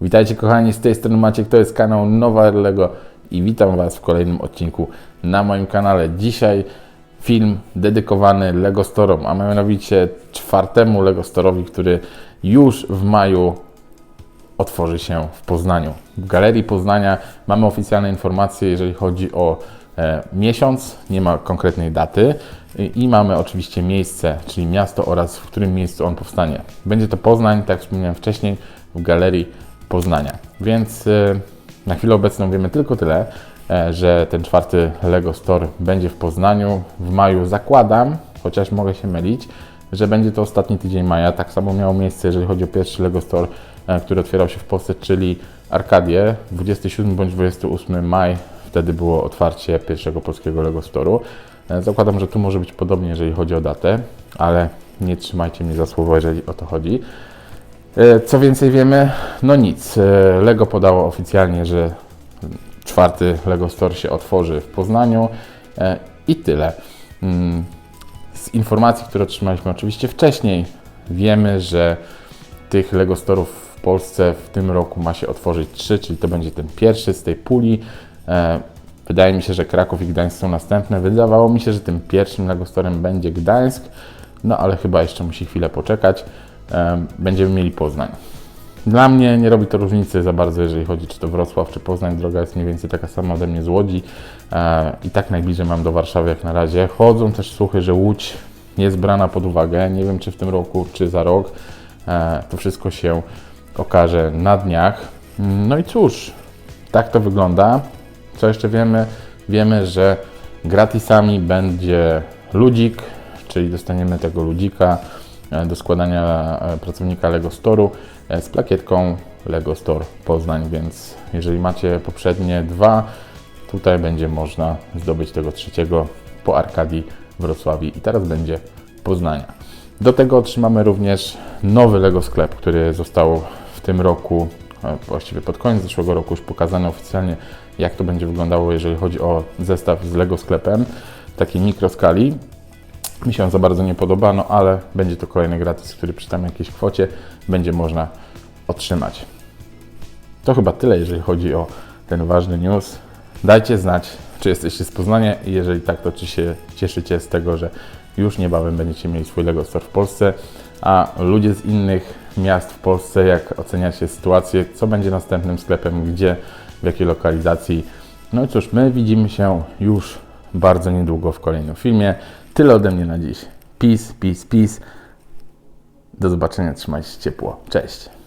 Witajcie kochani, z tej strony Maciek, to jest kanał Nowa Lego i witam Was w kolejnym odcinku na moim kanale. Dzisiaj film dedykowany Lego Storom, a mianowicie czwartemu Lego Storowi, który już w maju otworzy się w Poznaniu. W Galerii Poznania mamy oficjalne informacje, jeżeli chodzi o e, miesiąc, nie ma konkretnej daty i, i mamy oczywiście miejsce, czyli miasto oraz w którym miejscu on powstanie. Będzie to Poznań, tak jak wspomniałem wcześniej, w Galerii Poznania. Więc e, na chwilę obecną wiemy tylko tyle, e, że ten czwarty Lego Store będzie w Poznaniu w maju. Zakładam, chociaż mogę się mylić, że będzie to ostatni tydzień maja. Tak samo miało miejsce, jeżeli chodzi o pierwszy Lego Store, e, który otwierał się w Polsce, czyli Arkadię, 27 bądź 28 maj. Wtedy było otwarcie pierwszego polskiego Lego Store'u. E, Zakładam, że tu może być podobnie, jeżeli chodzi o datę, ale nie trzymajcie mnie za słowo, jeżeli o to chodzi. E, Co więcej wiemy? No nic. E, Lego podało oficjalnie, że czwarty Lego Store się otworzy w Poznaniu e, i tyle. Mm, Z informacji, które otrzymaliśmy oczywiście wcześniej, wiemy, że tych Lego Storów w Polsce w tym roku ma się otworzyć trzy, czyli to będzie ten pierwszy z tej puli. Wydaje mi się, że Kraków i Gdańsk są następne. Wydawało mi się, że tym pierwszym Lego Storem będzie Gdańsk, no ale chyba jeszcze musi chwilę poczekać. Będziemy mieli Poznań. Dla mnie nie robi to różnicy za bardzo, jeżeli chodzi czy to Wrocław, czy Poznań. Droga jest mniej więcej taka sama ode mnie z Łodzi e, i tak najbliżej mam do Warszawy jak na razie. Chodzą też słuchy, że Łódź jest brana pod uwagę. Nie wiem, czy w tym roku, czy za rok. E, To wszystko się okaże na dniach. No i cóż, tak to wygląda. Co jeszcze wiemy? Wiemy, że gratisami będzie ludzik, czyli dostaniemy tego ludzika do składania e, pracownika Lego Store'u e, z plakietką Lego Store Poznań, więc jeżeli macie poprzednie dwa, tutaj będzie można zdobyć tego trzeciego po Arkadii Wrocławi i teraz będzie Poznania. Do tego otrzymamy również nowy Lego sklep, który został w tym roku, e, właściwie pod koniec zeszłego roku już pokazany oficjalnie, jak to będzie wyglądało, jeżeli chodzi o zestaw z Lego sklepem takiej mikroskali. Mi się on za bardzo nie podoba, no ale będzie to kolejny gratis, który przy tam jakiejś kwocie będzie można otrzymać. To chyba tyle, jeżeli chodzi o ten ważny news. Dajcie znać, czy jesteście z Poznania i jeżeli tak, to czy się cieszycie z tego, że już niebawem będziecie mieli swój Lego Store w Polsce, a ludzie z innych miast w Polsce, jak oceniacie sytuację, co będzie następnym sklepem, gdzie, w jakiej lokalizacji. No i cóż, my widzimy się już bardzo niedługo w kolejnym filmie. Tyle ode mnie na dziś. Peace, peace, peace. Do zobaczenia, trzymajcie się ciepło. Cześć.